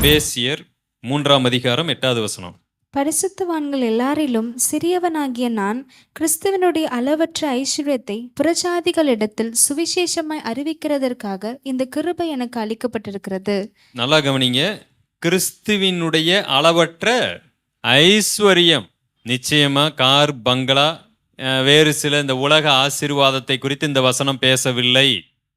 எபேசியர் மூன்றாம் அதிகாரம் எட்டாவது வசனம். பரிசுத்தவான்கள் எல்லாரிலும் சிறியவனாகிய நான் கிறிஸ்துவனுடைய அளவற்ற ஐஸ்வர்யத்தை புறஜாதிகளிடத்தில் சுவிசேஷமாய் அறிவிக்கிறதற்காக இந்த கிருபை எனக்கு அளிக்கப்பட்டிருக்கிறது. நல்லா கவனிங்க. கிறிஸ்துவினுடைய அளவற்ற ஐஸ்வர்யம் நிச்சயமா கார் பங்களா வேறு சில இந்த உலக ஆசீர்வாதத்தை குறித்து இந்த வசனம் பேசவில்லை.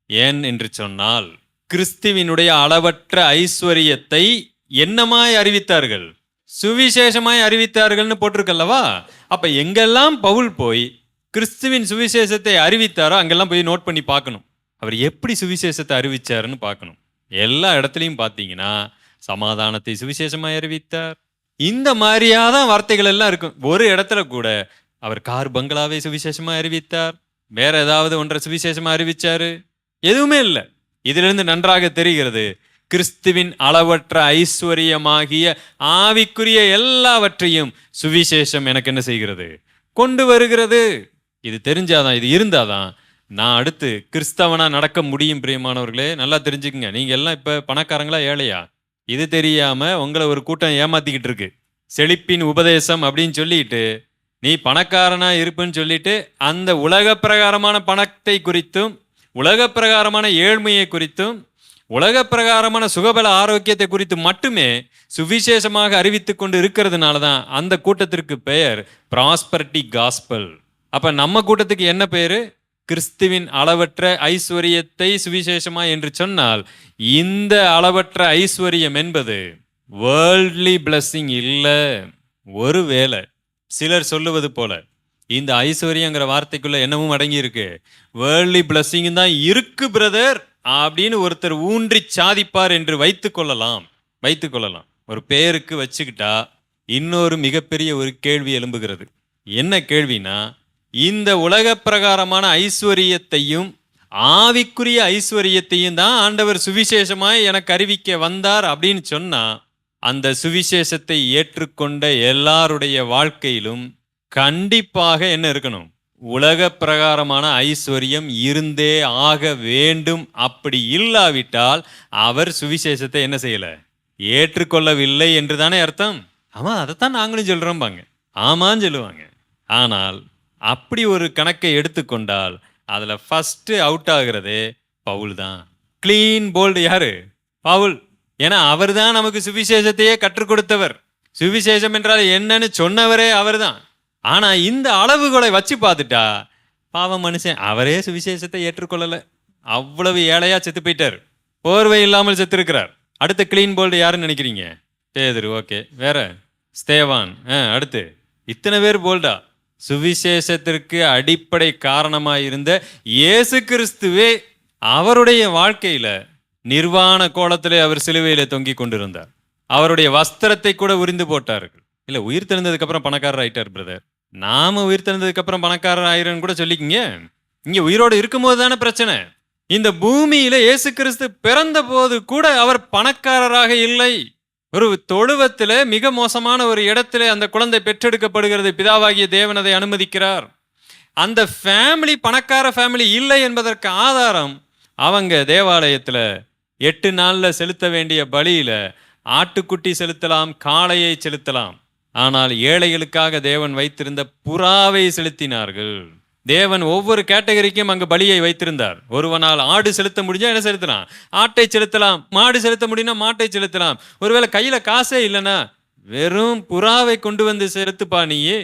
ஏன் என்று சொன்னால் கிறிஸ்துவினுடைய அளவற்ற ஐஸ்வர்யத்தை என்னமாய் அறிவித்தார்கள்? சுவிசேஷமாய் அறிவித்தார்கள்னு போட்டிருக்கல்லவா? அப்ப எங்கெல்லாம் பவுல் போய் கிறிஸ்துவின் சுவிசேஷத்தை அறிவித்தாரோ அங்கெல்லாம் போய் நோட் பண்ணி பார்க்கணும். அவர் எப்படி சுவிசேஷத்தை அறிவிச்சாருன்னு பார்க்கணும். எல்லா இடத்துலையும் பார்த்தீங்கன்னா சமாதானத்தை சுவிசேஷமாய் அறிவித்தார். இந்த மாதிரியாதான் வார்த்தைகள் எல்லாம் இருக்கும். ஒரு இடத்துல கூட அவர் கார் பங்களாவை சுவிசேஷமாக அறிவித்தார். வேற ஏதாவது ஒன்றை சுவிசேஷமாக அறிவிச்சாரு? எதுவுமே இல்லை. இதிலிருந்து நன்றாக தெரிகிறது கிறிஸ்துவின் அளவற்ற ஐஸ்வர்யமாகிய ஆவிக்குரிய எல்லாவற்றையும் சுவிசேஷம் எனக்கு என்ன செய்கிறது? கொண்டு வருகிறது. இது தெரிஞ்சாதான் இது இருந்தாதான் நான் அடுத்து கிறிஸ்தவனா நடக்க முடியும் பிரியமானவர்களே. நல்லா தெரிஞ்சுக்குங்க. நீங்க எல்லாம் இப்ப பணக்காரங்களா ஏழையா? இது தெரியாம உங்களை ஒரு கூட்டம் ஏமாத்திக்கிட்டு இருக்கு. செழிப்பின் உபதேசம் அப்படின்னு சொல்லிட்டு நீ பணக்காரனா இருப்புன்னு சொல்லிட்டு அந்த உலக பிரகாரமான பணத்தை குறித்தும் உலக பிரகாரமான ஏழ்மையை குறித்தும் உலக பிரகாரமான சுகபல ஆரோக்கியத்தை குறித்து மட்டுமே சுவிசேஷமாக அறிவித்து கொண்டு இருக்கிறதுனால தான் அந்த கூட்டத்திற்கு பெயர் ப்ராஸ்பர்டி காஸ்பல் அப்போ நம்ம கூட்டத்துக்கு என்ன பெயர்? கிறிஸ்துவின் அளவற்ற ஐஸ்வர்யத்தை சுவிசேஷமா என்று சொன்னால் இந்த அளவற்ற ஐஸ்வர்யம் என்பது வேர்ல்ட்லி பிளஸ்ஸிங் இல்லை. ஒருவேளை சிலர் சொல்லுவது போல இந்த ஐஸ்வர்யங்கிற வார்த்தைக்குள்ளே என்னவும் அடங்கி இருக்கு வேர்ல்ட்லி பிளஸ்ஸிங் தான் இருக்கு பிரதர் அப்படின்னு ஒருத்தர் ஊன்றி சாதிப்பார் என்று வைத்துக்கொள்ளலாம் கொள்ளலாம். கொள்ளலாம். ஒரு பேருக்கு வச்சுக்கிட்டா இன்னொரு மிகப்பெரிய ஒரு கேள்வி எழும்புகிறது. என்ன கேள்வினா இந்த உலக பிரகாரமான ஐஸ்வர்யத்தையும் ஆவிக்குரிய ஐஸ்வர்யத்தையும் தான் ஆண்டவர் சுவிசேஷமாய் எனக்கு அறிவிக்க வந்தார் அப்படின்னு சொன்னா அந்த சுவிசேஷத்தை ஏற்றுக்கொண்ட எல்லாருடைய வாழ்க்கையிலும் கண்டிப்பாக என்ன இருக்கணும்? உலக பிரகாரமான ஐஸ்வர்யம் இருந்தே ஆக வேண்டும். அப்படி இல்லாவிட்டால் அவர் சுவிசேஷத்தை என்ன செய்யல? ஏற்றுக்கொள்ளவில்லை என்று தானே அர்த்தம்? ஆமாம் அதைத்தான் நாங்களும் சொல்கிறோம் பாங்க ஆமான்னு சொல்லுவாங்க. ஆனால் அப்படி ஒரு கணக்கை எடுத்துக்கொண்டால் அதில் ஃபஸ்ட்டு அவுட் ஆகிறதே பவுல் தான். க்ளீன் போல்டு யாரு? பவுல். ஏன்னா அவர் தான் நமக்கு சுவிசேஷத்தையே கற்றுக் கொடுத்தவர். சுவிசேஷம் என்றால் என்னன்னு சொன்னவரே அவர்தான். ஆனால் இந்த அளவுகளை வச்சு பார்த்துட்டா பாவம் மனுஷன் அவரே சுவிசேஷத்தை ஏற்றுக்கொள்ளலை. அவ்வளவு ஏழையாக செத்து போயிட்டார். போர்வை இல்லாமல் செத்துருக்கிறார். அடுத்த கிளீன் போல்டு யாருன்னு நினைக்கிறீங்க? பேதர் ஓகே. வேற? ஸ்தேவான். ஆ, அடுத்து. இத்தனை பேர் போல்டா சுவிசேஷத்திற்கு அடிப்படை காரணமாக இருந்த இயேசு கிறிஸ்துவே அவருடைய வாழ்க்கையில் நிர்வாண கோலத்திலே அவர் சிலுவையில் தொங்கி கொண்டிருந்தார். அவருடைய வஸ்திரத்தை கூட உரிந்து போட்டார்கள். இல்லை உயிர் தெரிந்ததுக்கப்புறம் பணக்காரர் ஆயிட்டார் பிரதர் நாம உயிர் தெழுந்ததுக்கு அப்புறம் பணக்காரர் ஆயிரன்னு கூட சொல்லிக்கிங்க. இங்க உயிரோடு இருக்கும்போது தானே பிரச்சனை. இந்த பூமியில இயேசு கிறிஸ்து பிறந்த போது கூட அவர் பணக்காரராக இல்லை. ஒரு தொழுவத்தில் மிக மோசமான ஒரு இடத்துல அந்த குழந்தை பெற்றெடுக்கப்படுகிறது. பிதாவாகிய தேவன் அதை அனுமதிக்கிறார். அந்த ஃபேமிலி பணக்கார ஃபேமிலி இல்லை என்பதற்கு ஆதாரம் அவங்க தேவாலயத்தில் எட்டு நாளில் செலுத்த வேண்டிய பலியில் ஆட்டுக்குட்டி செலுத்தலாம் காளையை செலுத்தலாம். ஆனால் ஏழைகளுக்காக தேவன் வைத்திருந்த புறாவை செலுத்தினார்கள். தேவன் ஒவ்வொரு கேட்டகரிக்கும் அங்கு பலியை வைத்திருந்தார். ஒருவனால் ஆடு செலுத்த முடிஞ்சா என்ன செலுத்தலாம்? ஆட்டை செலுத்தலாம். மாடு செலுத்த முடியும்னா மாட்டை செலுத்தலாம். ஒருவேளை கையில காசே இல்லைன்னா வெறும் புறாவை கொண்டு வந்து செலுத்துப்பா நீயே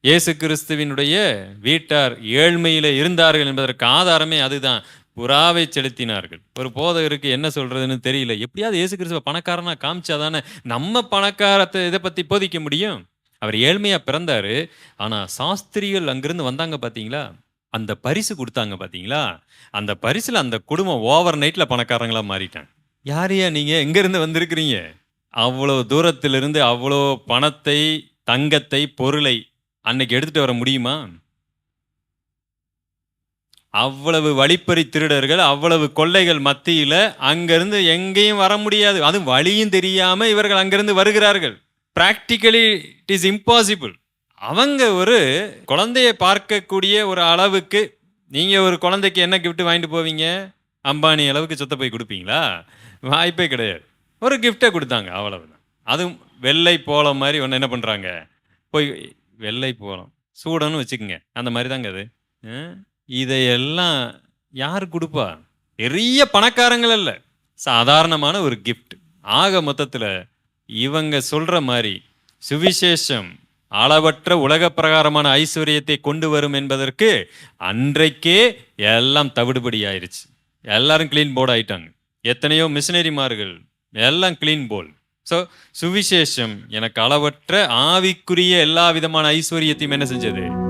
இயேசு கிறிஸ்துவினுடைய வீட்டார் ஏழ்மையில இருந்தார்கள் என்பதற்கு ஆதாரமே அதுதான். புறாவை செலுத்தினார்கள். ஒரு போதகருக்கு என்ன சொல்றதுன்னு தெரியல. எப்படியாவது இயேசு கிறிஸ்துவ பணக்காரனா காமிச்சாதானே நம்ம பணக்காரத்தை இதை பத்தி போதிக்க முடியும்? அவர் ஏழ்மையா பிறந்தாரு. ஆனா சாஸ்திரிகள் அங்கிருந்து வந்தாங்க பாத்தீங்களா? அந்த பரிசு கொடுத்தாங்க பாத்தீங்களா? அந்த பரிசுல அந்த குடும்பம் ஓவர் நைட்ல பணக்காரங்களா மாறிட்டாங்க. யாரையா நீங்க? எங்க இருந்து வந்திருக்கிறீங்க? அவ்வளோ தூரத்திலிருந்து அவ்வளோ பணத்தை தங்கத்தை பொருளை அன்னைக்கு எடுத்துட்டு வர முடியுமா? அவ்வளவு வழிப்பறி திருடர்கள் அவ்வளவு கொள்ளைகள் மத்தியில் அங்கேருந்து எங்கேயும் வர முடியாது. அதுவும் வழியும் தெரியாமல் இவர்கள் அங்கேருந்து வருகிறார்கள். ப்ராக்டிக்கலி இட் இஸ் இம்பாசிபிள் அவங்க ஒரு குழந்தையை பார்க்கக்கூடிய ஒரு அளவுக்கு நீங்கள் ஒரு குழந்தைக்கு என்ன கிஃப்ட்டு வாங்கிட்டு போவீங்க? அம்பானி அளவுக்கு சொத்தை போய் கொடுப்பீங்களா? வாய்ப்பே கிடையாது. ஒரு கிஃப்டை கொடுத்தாங்க அவ்வளவுதான். அதுவும் வெள்ளை போலம் மாதிரி ஒன்று என்ன பண்ணுறாங்க போய் வெள்ளை போலம் சூடன்னு வச்சுக்கோங்க. அந்த மாதிரி தாங்க அது. இதையெல்லாம் யார் கொடுப்பா? பெரிய பணக்காரங்கள் அல்ல. சாதாரணமான ஒரு கிஃப்ட் ஆக மொத்தத்தில் இவங்க சொல்கிற மாதிரி சுவிசேஷம் அளவற்ற உலக பிரகாரமான ஐஸ்வர்யத்தை கொண்டு வரும் என்பதற்கு அன்றைக்கே எல்லாம் தவிடுபடி ஆயிடுச்சு எல்லாரும் க்ளீன் போர்டு ஆயிட்டாங்க. எத்தனையோ மிஷினரிமார்கள் எல்லாம் க்ளீன் போல் ஸோ சுவிசேஷம் எனக்கு அளவற்ற ஆவிக்குரிய எல்லா விதமான ஐஸ்வர்யத்தையும் என்ன செஞ்சது?